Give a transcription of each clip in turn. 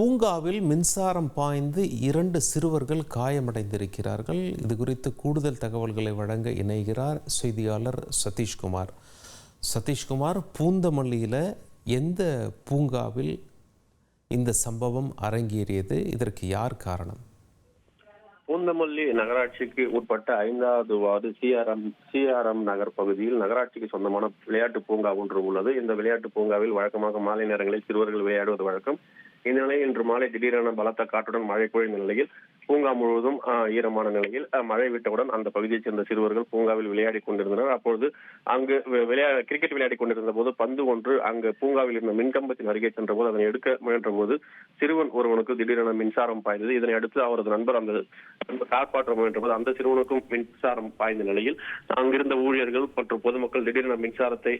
பூங்காவில் மின்சாரம் பாய்ந்து இரண்டு சிறுவர்கள் காயமடைந்திருக்கிறார்கள். இது குறித்து கூடுதல் தகவல்களை வழங்க இணைகிறார் செய்தியாளர் சதீஷ்குமார். சதீஷ்குமார் பூந்தமல்லியில் எந்த பூங்காவில் இந்த சம்பவம் அரங்கேறியது? இதற்கு யார் காரணம்? பூந்தமல்லி நகராட்சிக்கு உட்பட்ட ஐந்தாவது வார்டு சிஆர்எம் சிஆர்எம் நகர் பகுதியில் நகராட்சிக்கு சொந்தமான விளையாட்டு பூங்கா ஒன்று உள்ளது. இந்த விளையாட்டு பூங்காவில் வழக்கமாக மாலை நேரங்களில் சிறுவர்கள் விளையாடுவது வழக்கம். இந்நிலையில் இன்று மாலை திடீரென பலத்த காற்றுடன் மழை பொழிந்த நிலையில் பூங்கா முழுவதும் ஈரமான நிலையில் மழை விட்டவுடன் அந்த பகுதியைச் சேர்ந்த சிறுவர்கள் பூங்காவில் விளையாடி கொண்டிருந்தனர். அப்பொழுது அங்கு விளையா கிரிக்கெட் விளையாடி கொண்டிருந்த போது பந்து ஒன்று அங்கு பூங்காவில் இருந்த மின்கம்பத்தின் அருகே சென்ற போது அதனை எடுக்க முயன்ற போது சிறுவன் ஒருவனுக்கு திடீரென மின்சாரம் பாய்ந்தது. இதனை அடுத்து அவரது நண்பர் அந்த காப்பாற்ற முயன்ற போது அந்த சிறுவனுக்கும் மின்சாரம் பாய்ந்த நிலையில் அங்கிருந்த ஊழியர்கள் மற்றும் பொதுமக்கள் திடீரென மின்சாரத்தை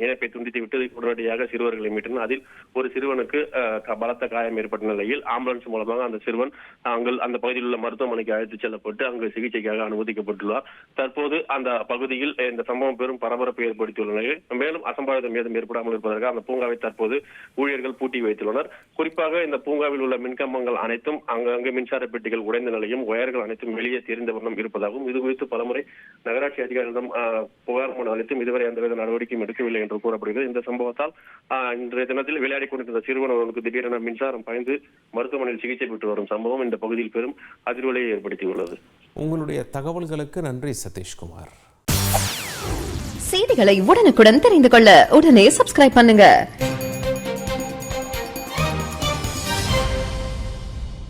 இணைப்பை துண்டித்து விட்டு உடனடியாக சிறுவர்களை மீட்டனர். அதில் ஒரு சிறுவனுக்கு பலத்த பலத்த காயம் ஏற்பட்ட நிலையில் ஆம்புலன்ஸ் மூலமாக அந்த சிறுவன் அங்கு அந்த பகுதியில் உள்ள மருத்துவமனைக்கு அழைத்துச் செல்லப்பட்டு அங்கு சிகிச்சைக்காக அனுமதிக்கப்பட்டுள்ளார். தற்போது அந்த பகுதியில் இந்த சம்பவம் பெரும் பரபரப்பை ஏற்படுத்தியுள்ள நிலையில் மேலும் அசம்பாவிதம் ஏதும் ஏற்படாமல் இருப்பதற்காக அந்த பூங்காவை தற்போது ஊழியர்கள் பூட்டி வைத்துள்ளனர். குறிப்பாக இந்த பூங்காவில் உள்ள மின்கம்பங்கள் அனைத்தும் அங்கங்கு மின்சார பெட்டிகள் உடைந்த நிலையும் ஒயர்கள் அனைத்தும் வெளியே தெரிந்த வண்ணம் இருப்பதாகவும் இது குறித்து பலமுறை நகராட்சி அதிகாரிகளிடம் புகார் மனு அளித்தும் இதுவரை எந்தவித நடவடிக்கையும் எடுக்கவில்லை என்று கூறப்படுகிறது. இந்த சம்பவத்தால் இன்றைய தினத்தில் விளையாடி கொண்டிருந்த சிறுவன் ஒருவனுக்கு திடீரென மின்சாரம் பாய்ந்து மருத்துவமனையில் சிகிச்சை பெற்று வரும் சம்பவம் இந்த பகுதியில் பெரும் அதிர்வலையை ஏற்படுத்தியுள்ளது. உங்களுடைய தகவல்களுக்கு நன்றி சதீஷ்குமார். செய்திகளை உடனுக்குடன் தெரிந்து கொள்ள உடனே சப்ஸ்கிரைப் பண்ணுங்க.